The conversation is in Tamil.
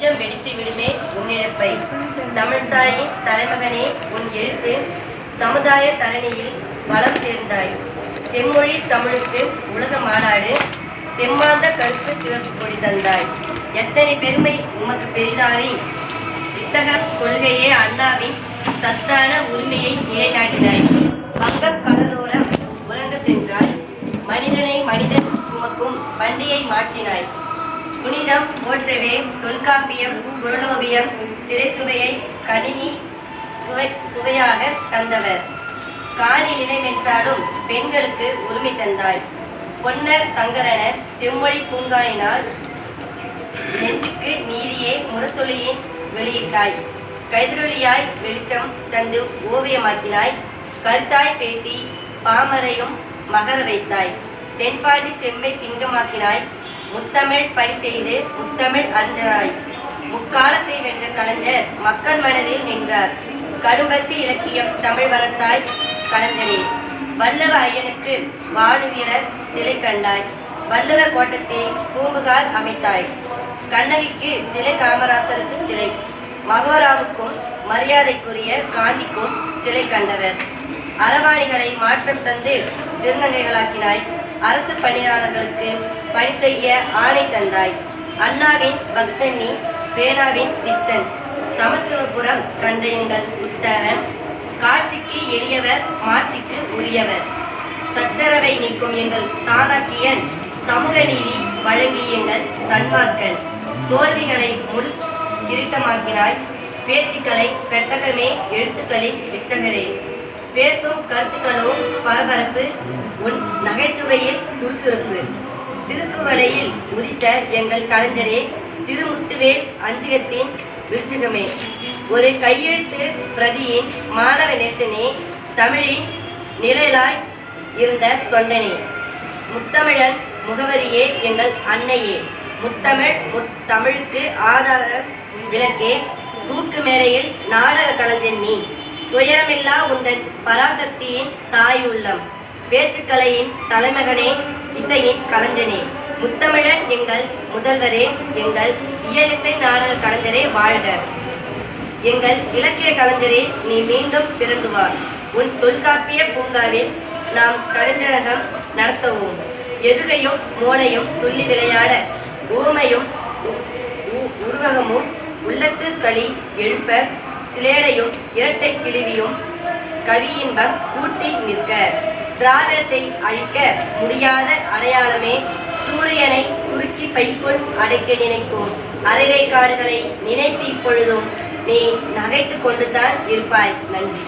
உச்சம் வெடித்து விடுமே உன்னிழப்பை தமிழ்தாயின் தலைமகனே உன் எழுத்து சமுதாய தரணியில் வளம் சேர்ந்தாய். செம்மொழி தமிழுக்கு உலக மாநாடு செம்மாந்த கருப்பு சிவப்பு கொடி தந்தாய். எத்தனை பெருமை உமக்கு பெரிதாரி இத்தக கொள்கையே அண்ணாவின் சத்தான உரிமையை நிலைநாட்டினாய். வங்க கடலோரம் உறங்க சென்றாய். மனிதனை மனிதன் சுமக்கும் வண்டியை மாற்றினாய். புனிதம் போற்றவே தொல்காப்பியம் குரலோவியம் திரைசுவையை கணினி சுவை சுவையாக தந்தவர். காணி நிலைமென்றாலும் பெண்களுக்கு உரிமை தந்தாய். பொன்னர் சங்கரன செம்மொழி பூங்காயினால் நெஞ்சுக்கு நீதியே முரசொலியின் வெளியிட்டாய். கைதொழியாய் வெளிச்சம் தந்து ஓவியமாக்கினாய். கருத்தாய் பேசி பாமரையும் மகர வைத்தாய். தென்பாண்டி செம்மை சிங்கமாக்கினாய். முத்தமிழ் பணி செய்து முத்தமிழ் அஞ்சராய். முக்காலத்தை வென்ற கலைஞர் மக்கள் மனதில் நின்றார். கடும்பசி இலக்கியம் தமிழ் வளர்த்தாய் கலைஞரே. வல்லவ ஐயனுக்கு வாழுவீரர் சிலை கண்டாய். வல்லவ கோட்டத்தில் பூம்புகார் அமைத்தாய். கண்ணகிக்கு சிலை காமராசருக்கு சிலை. மகோராவுக்கும் மரியாதைக்குரிய காந்திக்கும் சிலை கண்டவர். அரவாணிகளை மாற்றம் தந்து திருநங்கைகளாக்கினாய். அரசு பணியாளர்களுக்கு பணி செய்ய ஆணை தந்தாய். அண்ணாவின் பக்தனி பேனாவின் வித்தன். சமத்துவபுரம் கண்ட எங்கள் புத்தகன் காட்சிக்கு எளியவர் மாட்சிக்கு உரியவர். சச்சரவை நீக்கும் எங்கள் சாணக்கியன் சமூக நீதி வழங்கி எங்கள் சன்மார்க்கன். தோல்விகளை முள் கிரீட்டமாக்கினாய் பேச்சுக்களை பெட்டகமே எழுத்துக்களில் விட்டகரே. பேசும் கருத்துக்களோ பரபரப்பு உன் நகைச்சுவையில் சுறுசுறுப்பு. திருக்குவலையில் உதித்த எங்கள் கலைஞரே திருமுத்துவேல் அஞ்சிகத்தின் விருச்சிகமே. ஒரு கையெழுத்து பிரதியின் மாணவ நேசனே தமிழின் நிழலாய் இருந்த தொண்டனே. முத்தமிழன் முகவரியே எங்கள் அன்னையே. முத்தமிழ் முத்தமிழுக்கு ஆதார விளக்கே தூக்கு மேடையில் நாடக கலைஞன் நீ. துயரமில்லா உந்தன் பராசக்தியின் தாய் உள்ளம். பேச்சுக்கலையின் தலைமகனே இசையின் கலைஞனே. முத்தமிழன் எங்கள் முதல்வரே எங்கள் இயலிசை நாடக கலைஞரே வாழ்க. எங்கள் இலக்கிய கலைஞரே நீ மீண்டும் பிறந்துவார் உன் தொல்காப்பிய பூங்காவில் நாம் கலைஞரகம் நடத்தவும் எதுகையும் மோனையும் துள்ளி விளையாட ஊமையும் உ- உ- உருவகமும் உள்ளத்து களி எழுப்ப சிலேடையும் இரட்டை கிழிவியும் கவியின்பம் கூட்டி நிற்க. திராவிடத்தை அழிக்க முடியாத அடையாளமே சூரியனை சுருக்கி பைக்குள் அடைக்க நினைக்கும். அரைவை காடுகளை நினைத்து இப்பொழுதும் நீ நகைத்து கொண்டுதான் இருப்பாய் நன்றி.